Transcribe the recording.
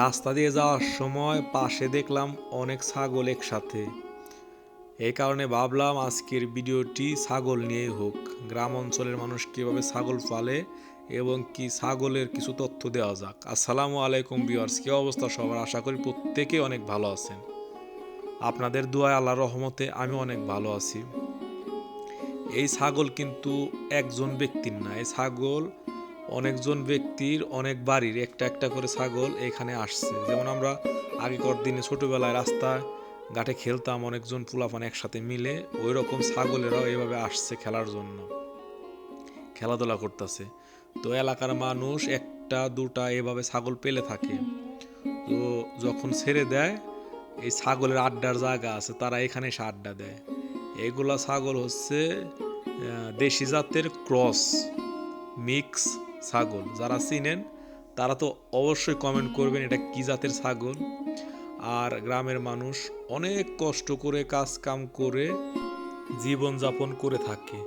রাস্তা দিয়ে যাওয়ার সময় পাশে দেখলাম অনেক ছাগল একসাথে। এই কারণে ভাবলাম আজকের ভিডিওটি ছাগল নিয়েই হোক, গ্রাম অঞ্চলের মানুষ কীভাবে ছাগল পালে এবং কি ছাগলের কিছু তথ্য দেওয়া যাক। আসসালামু আলাইকুম বিয়ার্স কী অবস্থা সবার? আশা করি প্রত্যেকে অনেক ভালো আছেন। আপনাদের দোয়ায় আল্লাহ রহমতে আমি অনেক ভালো আছি। এই ছাগল কিন্তু একজন ব্যক্তির না, এই ছাগল অনেকজন ব্যক্তির অনেক বাড়ির একটা একটা করে ছাগল এখানে আসছে। যেমন আমরা আগেকার দিনে ছোটোবেলায় রাস্তায় ঘাটে খেলতাম, অনেকজন পুলাপান একসাথে মিলে ওই রকম ছাগলেরাও এভাবে আসছে খেলার জন্য। খেলাধুলা করতেছে। তো এলাকার মানুষ একটা, দুটা এভাবে ছাগল পেলে থাকে। তো যখন ছেড়ে দেয়, এই ছাগলের আড্ডার জায়গা আছে, তারা এখানে এসে আড্ডা দেয়। এগুলা ছাগল হচ্ছে দেশি জাতের ক্রস, মিক্স ছাগল যারা চিনেন, তারা তো অবশ্যই কমেন্ট করবেন এটা কী জাতের ছাগল। আর গ্রামের মানুষ অনেক কষ্ট করে কাজ কাম করে জীবনযাপন করে থাকে।